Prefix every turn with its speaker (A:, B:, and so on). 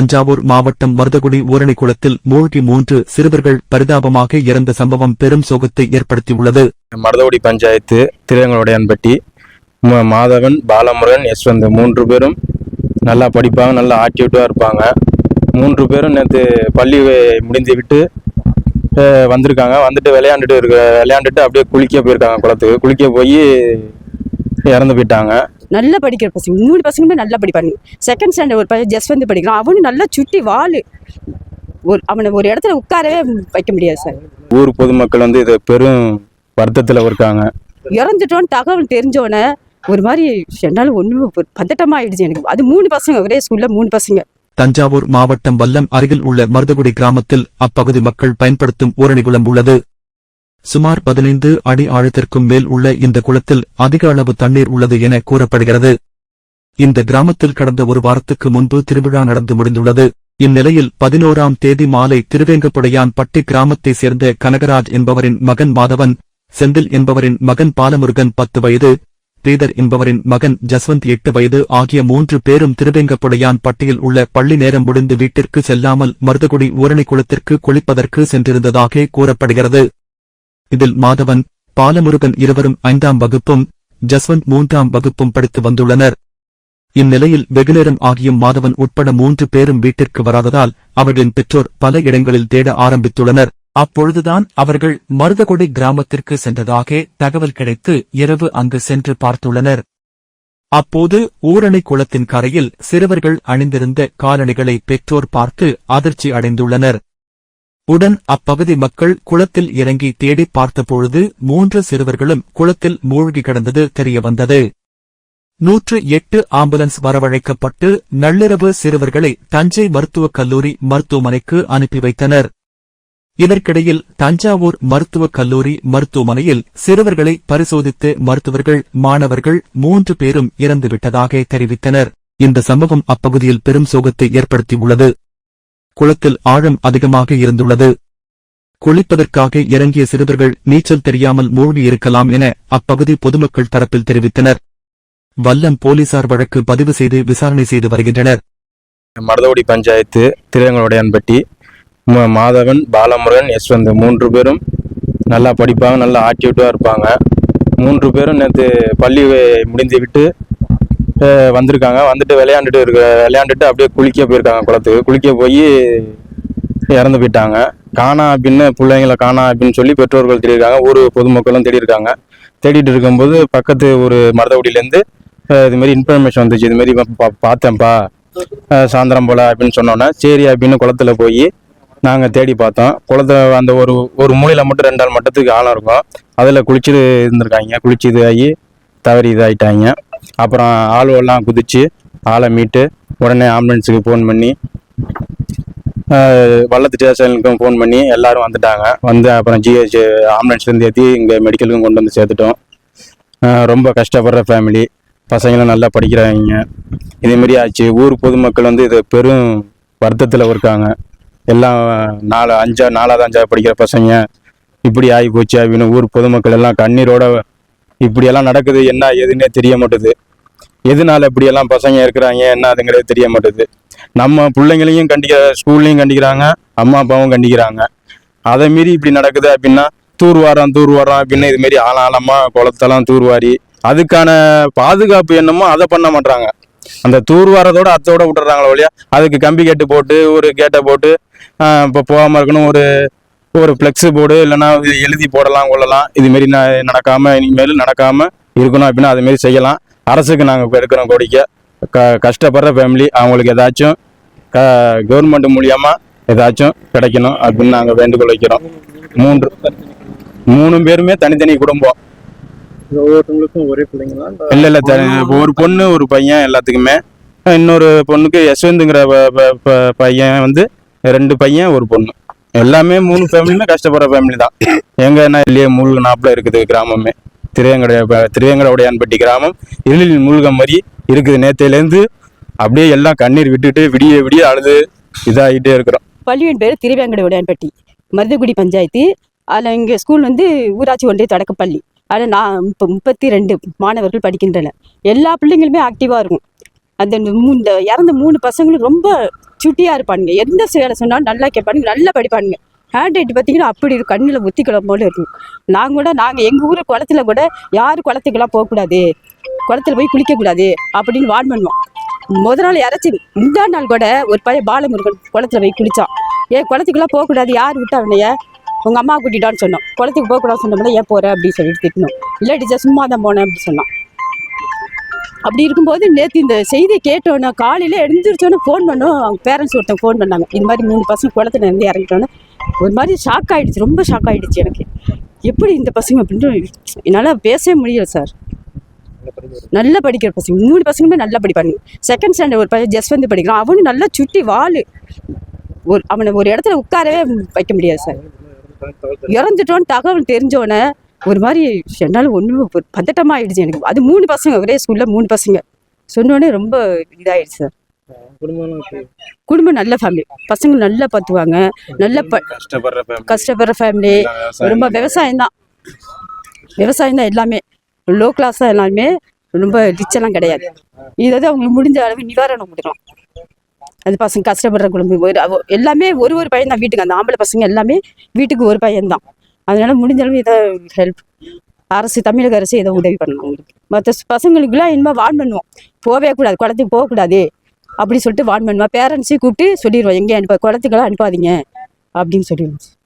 A: தஞ்சாவூர் மாவட்டம் மருதகுடி ஊரணிக்குளத்தில் மூழ்கி மூன்று சிறுவர்கள் பரிதாபமாக இறந்த சம்பவம் பெரும் சோகத்தை ஏற்படுத்தியுள்ளது.
B: மருதகுடி பஞ்சாயத்து திருவேங்கலோடையான்பட்டி மாதவன் பாலமுருகன் யஸ்வந்த் மூன்று பேரும் நல்லா படிப்பாங்க நல்லா ஆக்டிவிட்டாக இருப்பாங்க. மூன்று பேரும் நேற்று பள்ளி முடிந்து விட்டு வந்திருக்காங்க. வந்துட்டு விளையாண்டுட்டு இருக்க விளையாண்டுட்டு அப்படியே குளிக்க போயிருக்காங்க குளத்துக்கு. குளிக்க போய் இறந்து போயிட்டாங்க.
C: நல்லா படிக்கிற பசங்க மூணு பசங்களுமே நல்லா படிப்பாங்க செகண்ட் ஸ்டாண்டர்ட் ஒரு பையன் ஜஸ்வந்த் படிக்கிறான். அவனும் நல்லா சுட்டி வாளு ஒரு அவனை ஒரு இடத்துல உட்காரவே வைக்க முடியாது சார்.
B: ஊர் பொதுமக்கள் வந்து இது பெரும் வருத்தத்தில் இருக்காங்க.
C: இறந்துட்டோன்னு தகவல் தெரிஞ்சோடனே ஒரு மாதிரி என்னால் ஒன்றும் பதட்டமாக ஆயிடுச்சு எனக்கு. அது மூணு பசங்க ஒரே ஸ்கூலில் மூணு பசங்க.
A: தஞ்சாவூர் மாவட்டம் வல்லம் அருகில் உள்ள மருதகுடி கிராமத்தில் அப்பகுதி மக்கள் பயன்படுத்தும் ஊரணி குளம் உள்ளது. சுமார் பதினைந்து அடி ஆழத்திற்கும் மேல் உள்ள இந்த குளத்தில் அதிக அளவு தண்ணீர் உள்ளது என கூறப்படுகிறது. இந்த கிராமத்தில் கடந்த ஒரு வாரத்துக்கு முன்பு திருவிழா நடந்து முடிந்துள்ளது. இந்நிலையில் பதினோராம் தேதி மாலை திருவேங்கப்புடையான் பட்டி கிராமத்தைச் சேர்ந்த கனகராஜ் என்பவரின் மகன் மாதவன் செந்தில் என்பவரின் மகன் பாலமுருகன் பத்து வயது ஸ்ரீதர் என்பவரின் மகன் ஜஸ்வந்த் எட்டு வயது ஆகிய மூன்று பேரும் திருவேங்கப்புடையான் பட்டியில் உள்ள பள்ளி நேரம் முடிந்து வீட்டிற்கு செல்லாமல் மருதகுடி ஊரணி குளத்திற்கு குளிப்பதற்கு சென்றிருந்ததாக கூறப்படுகிறது. இதில் மாதவன் பாலமுருகன் இருவரும் ஐந்தாம் வகுப்பும் ஜஸ்வந்த் மூன்றாம் வகுப்பும் படித்து வந்துள்ளனர். இந்நிலையில் வெகுநேரம் ஆகியும் மாதவன் உட்பட மூன்று பேரும் வீட்டிற்கு வராததால் அவர்களின் பெற்றோர் பல இடங்களில் தேட ஆரம்பித்துள்ளனர். அப்பொழுதுதான் அவர்கள் மருதகுடி கிராமத்திற்கு சென்றதாக தகவல் கிடைத்து இரவு அங்கு சென்று பார்த்துள்ளனர். அப்போது ஊரணி குளத்தின் கரையில் சிறுவர்கள் அணிந்திருந்த காலணிகளை பெற்றோர் பார்த்து அதிர்ச்சி அடைந்துள்ளனர். உடன் அப்பகுதி மக்கள் குளத்தில் இறங்கி தேடி பார்த்தபொழுது மூன்று சிறுவர்களும் குளத்தில் மூழ்கி கிடந்தது தெரியவந்தது. நூற்று எட்டு ஆம்புலன்ஸ் வரவழைக்கப்பட்டு நள்ளிரவு சிறுவர்களை தஞ்சை மருத்துவக் கல்லூரி மருத்துவமனைக்கு அனுப்பி வைத்தனர். இதற்கிடையில் தஞ்சாவூர் மருத்துவக் கல்லூரி மருத்துவமனையில் சிறுவர்களை பரிசோதித்து மருத்துவர்கள் மாணவர்கள் மூன்று பேரும் இறந்துவிட்டதாக தெரிவித்தனர். இந்த சம்பவம் அப்பகுதியில் பெரும் சோகத்தை ஏற்படுத்தியுள்ளது. குளத்தில் ஆழம் அதிகமாக இருந்துள்ளது. குளிப்பதற்காக இறங்கிய சிறுவர்கள் நீச்சல் தெரியாமல் மூழ்கி இருக்கலாம் என அப்பகுதி பொதுமக்கள் தரப்பில் தெரிவித்தனர். வல்லம் போலீசார் வழக்கு பதிவு செய்து விசாரணை செய்து வருகின்றனர்.
B: மருதவடி பஞ்சாயத்து திருவேங்கலோடையான்பட்டி மாதவன் பாலமுருகன் யஸ்வந்த் மூன்று பேரும் நல்லா படிப்பாங்க நல்லா ஆக்டிவிட்டாக இருப்பாங்க. மூன்று பேரும் நேற்று பள்ளி முடிந்துவிட்டு முடிந்து விட்டு வந்திருக்காங்க. வந்துட்டு விளையாண்டுட்டு இருக்க விளையாண்டுட்டு அப்படியே குளிக்க போயிருக்காங்க குளத்துக்கு. குளிக்க போய் இறந்து போயிட்டாங்க. காணா அப்படின்னு பிள்ளைங்கள காணா அப்படின்னு சொல்லி பெற்றோர்கள் தேடிருக்காங்க ஊர் பொதுமக்களும் தேடிருக்காங்க தேடிட்டு இருக்கும்போது பக்கத்து ஒரு மருதகுடியிலேருந்து இதுமாரி இன்ஃபர்மேஷன் வந்துச்சு. இது மாதிரி பா- பார்த்தேன்ப்பா. சாயந்தரம் போல் அப்படின்னு சொன்னோன்னே சரி அப்படின்னு குளத்துல போய் நாங்கள் தேடி பார்த்தோம். குளத்துல அந்த ஒரு ஒரு மூலையில் மட்டும் ரெண்டாள் மட்டத்துக்கு ஆழம் இருக்கும். அதில் குளிச்சுட்டு இருந்திருக்காங்க. குளிச்சு இதாகி தவறி இதாகிட்டாங்க அப்புறம் ஆளுவெல்லாம் குதித்து ஆளை மீட்டு உடனே ஆம்புலன்ஸுக்கு ஃபோன் பண்ணி வல்லத்து ஸ்டேஷனுக்கும் ஃபோன் பண்ணி எல்லாரும் வந்துட்டாங்க. வந்து அப்புறம் ஜிஹெச் ஆம்புலன்ஸ்லேருந்து ஏற்றி இங்கே மெடிக்கலுக்கும் கொண்டு வந்து சேர்த்துட்டோம். ரொம்ப கஷ்டப்படுற ஃபேமிலி பசங்களும் நல்லா படிக்கிறாங்க. இதேமாரி ஆச்சு. ஊர் பொதுமக்கள் வந்து இது பெரும் வருத்தத்தில் இருக்காங்க. எல்லாம் நாலு அஞ்சா நாலாவது அஞ்சாவது படிக்கிற பசங்க இப்படி ஆகி போச்சு அப்படின்னு ஊர் பொதுமக்கள் எல்லாம் கண்ணீரோட இப்படியெல்லாம் நடக்குது என்ன எதுன்னே தெரிய மாட்டுது. எதனால இப்படியெல்லாம் பசங்க இருக்கிறாங்க என்ன அதுங்கிறது தெரிய மாட்டுது. நம்ம பிள்ளைங்களையும் கண்டிக்க ஸ்கூல்லையும் கண்டிக்கிறாங்க அம்மா அப்பாவும் கண்டிக்கிறாங்க. அதை மீறி இப்படி நடக்குது அப்படின்னா தூர்வாரம் தூர்வாரம் அப்படின்னு இதுமாரி ஆளாளமாக குளத்தெல்லாம் தூர்வாரி அதுக்கான பாதுகாப்பு என்னமோ அதை பண்ண மாட்டாங்க அந்த தூர்வாரத்தோட அத்தோட விட்டுறாங்களோ இல்லையா அதுக்கு கம்பி கேட்டு போட்டு ஒரு கேட்டை போட்டு இப்போ போகாமல் இருக்கணும் ஒரு ஒரு ஃப்ளெக்ஸ் போர்டு இல்லைன்னா இது எழுதி போடலாம் கொள்ளலாம். இது மாரி ந- நடக்காம இனிமேல் நடக்காம இருக்கணும் அப்படின்னா அது மாரி செய்யலாம். அரசுக்கு நாங்கள் எடுக்கிறோம் கோரிக்கை. க கஷ்டப்படுற ஃபேமிலி அவங்களுக்கு ஏதாச்சும் க கவர்மெண்ட் மூலியமா ஏதாச்சும் கிடைக்கணும் அப்படின்னு நாங்கள் வேண்டுகோள் வைக்கிறோம். மூன்று மூணு பேருமே தனித்தனி குடும்பம்.
D: ஒவ்வொருத்தவங்களுக்கும் ஒரே பிள்ளைங்களா?
B: இல்ல இல்ல ஒரு பொண்ணு ஒரு பையன் எல்லாத்துக்குமே. இன்னொரு பொண்ணுக்கு ப- பையன் வந்து ரெண்டு பையன் ஒரு பொண்ணு. எல்லாமே மூணு ஃபேமிலியுமே கஷ்டப்படுற ஃபேமிலி தான். எங்க என்ன இல்லையே மூழ்கு நாப்பில் இருக்குது கிராமமே. திருவேங்கட திருவேங்கடவுடையான்பட்டி கிராமம் இருளில் மூழ்க மாதிரி இருக்குது. நேத்தையிலேருந்து அப்படியே எல்லாம் கண்ணீர் விட்டுட்டு விடிய விடிய அழுது இதாகிட்டே இருக்கிறோம்.
C: பள்ளியின் பேர் திருவேங்கட உடையான்பட்டி மருதகுடி பஞ்சாயத்து. அதில் இங்கே ஸ்கூல் வந்து ஊராட்சி ஒன்றிய தொடக்கப்பள்ளி அதில் நான் இப்போ முப்பத்தி ரெண்டு மாணவர்கள் படிக்கின்றனர். எல்லா பிள்ளைங்களுமே ஆக்டிவாக இருக்கும். அந்த மூ- இந்த இறந்த மூணு பசங்களும் ரொம்ப சுட்டியாக இருப்பானுங்க எந்த வேலை சொன்னாலும் நல்லா கேட்பானுங்க. நல்லா படிப்பானுங்க. ஹேண்ட் ரைட் பார்த்தீங்கன்னா அப்படி இருக்கும். கண்ணில் ஒத்திக்கிழம் போல இருக்கும். நாங்கள் கூட நாங்கள் எங்கள் ஊர் குளத்துல கூட யாரும் குளத்துக்கெல்லாம் போகக்கூடாது. குளத்துல போய் குளிக்கக்கூடாது அப்படின்னு வார்ன் பண்ணுவோம். முதல் நாள் இறச்சி முந்தா நாள் கூட ஒரு பையன் பாலமுருகன் குளத்துல போய் குளித்தான் ஏன் குளத்துக்குலாம் போகக்கூடாது. யார் விட்டா அவனைய உங்கள் அம்மா கூட்டிட்டான்னு சொன்னோம். குளத்துக்கு போகக்கூடாதுன்னு சொன்னோம்னா ஏன் போகிற அப்படின்னு சொல்லிட்டு திட்டணும் இல்லை டீச்சர் சும்மா தான் போனேன் அப்படின்னு சொன்னான். அப்படி இருக்கும்போது நேற்று இந்த செய்தியை கேட்டோன்னே காலையில் எழுந்திரிச்சோன்னே ஃபோன் பண்ணோம். அவங்க பேரண்ட்ஸ் ஒருத்தன் ஃபோன் பண்ணாங்க. இந்த மாதிரி மூணு பசங்க குளத்துல இருந்து இறங்கிட்டோன்னே ஒரு மாதிரி ஷாக் ஆகிடுச்சு ரொம்ப ஷாக் ஆகிடுச்சு எனக்கு. எப்படி இந்த பசங்க அப்படின்ட்டு என்னால் பேசவே முடியல சார் நல்லா படிக்கிற பசங்க. மூணு பசங்களுமே நல்லா படிப்பாங்க செகண்ட் ஸ்டாண்டர்ட் ஒரு பையன் ஜஸ்ட் வந்து படிக்கிறான். அவனும் நல்லா சுட்டி வாழ் ஒரு அவனை ஒரு இடத்துல உட்காரவே வைக்க முடியாது சார் இறந்துட்டோன்னு தகவல் தெரிஞ்சோன்னே ஒரு மாதிரி என்னால் ஒன்றும் பதட்டமாக ஆயிடுச்சு எனக்கு. அது மூணு பசங்க ஒரே ஸ்கூலில் மூணு பசங்க. சொன்னோடனே ரொம்ப இதாயிடுச்சு சார்.
D: குடும்பம்
C: நல்ல ஃபேமிலி பசங்க நல்லா பார்த்துவாங்க நல்ல
B: கஷ்டப்படுற
C: ஃபேமிலி ரொம்ப விவசாயம் தான் விவசாயம் தான் எல்லாமே. லோ கிளாஸ் தான் எல்லாமே. ரொம்ப ரிச்செல்லாம் கிடையாது. இது வந்து அவங்களுக்கு முடிஞ்ச அளவு நிவாரணம் கொடுக்கலாம் அது பசங்க கஷ்டப்படுற குடும்பம். ஒரு எல்லாமே ஒரு ஒரு பையன் தான் வீட்டுக்கு. அந்த ஆம்பளை பசங்க எல்லாமே வீட்டுக்கு ஒரு பையன் தான் அதனால முடிஞ்ச அளவு இதை ஹெல்ப் அரசு தமிழக அரசு ஏதோ உதவி பண்ணணும் அவங்களுக்கு. மற்ற பசங்களுக்குலாம் இனிமேல் வார்ன் பண்ணுவோம். போகவே கூடாது குளத்துக்கு போகக்கூடாது அப்படி சொல்லிட்டு வார்ன் பண்ணுவோம். பேரண்ட்ஸையும் கூப்பிட்டு சொல்லிடுவோம் எங்கேயும் அனுப்ப குளத்துக்கெல்லாம் அனுப்பாதீங்க அப்படின்னு சொல்லிடுவோம்